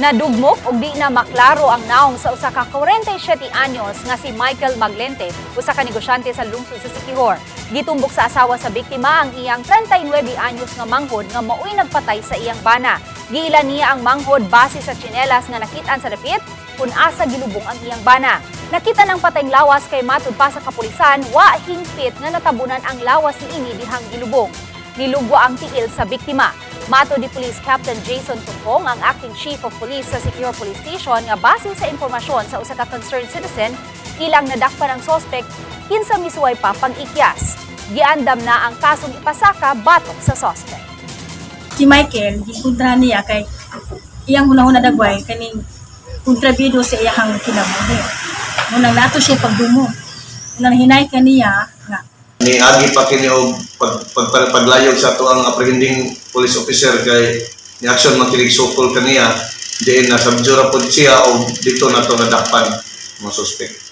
Nadugmok og di na maklaro ang naong sa usa ka 47 anyos nga si Michael Maglente, usa ka negosyante sa lungsod sa Siquijor. Gitumbok sa asawa sa biktima ang iyang 39 anyos nga manghod nga maoy nagpatay sa iyang bana. Giilan niya ang manghod base sa tsinelas nga nakitaan sa dapit kung asa gilubong ang iyang bana. Nakita ng patayng lawas kay matud pa sa kapulisan, wa hingpit nga natabunan ang lawas ni ini dihang gilubong. Nilugwa ang tiil sa biktima. Mato di Police Captain Jason Tumpong, ang Acting Chief of Police sa Secure Police Station, nga base sa impormasyon sa usa ka concerned citizen, ilang nadakpan ang sospek kinsa misuway pa pag-ikyas. Giandam na ang kasong ipasaka batok sa sospek. si Michael, gikontra niya kay iyang hunahuna dagway kaning kontrabido sa iyang kinabuhi. Munang nato siya pagdumo. Munang hinay kaniya nga ni agi pa kini og pag, pag, pag, paglayog sa ato ang apprehending police officer kay ni action makilig sukol kaniya. Diin na subjura pod siya o dito na to nadakpan mga suspect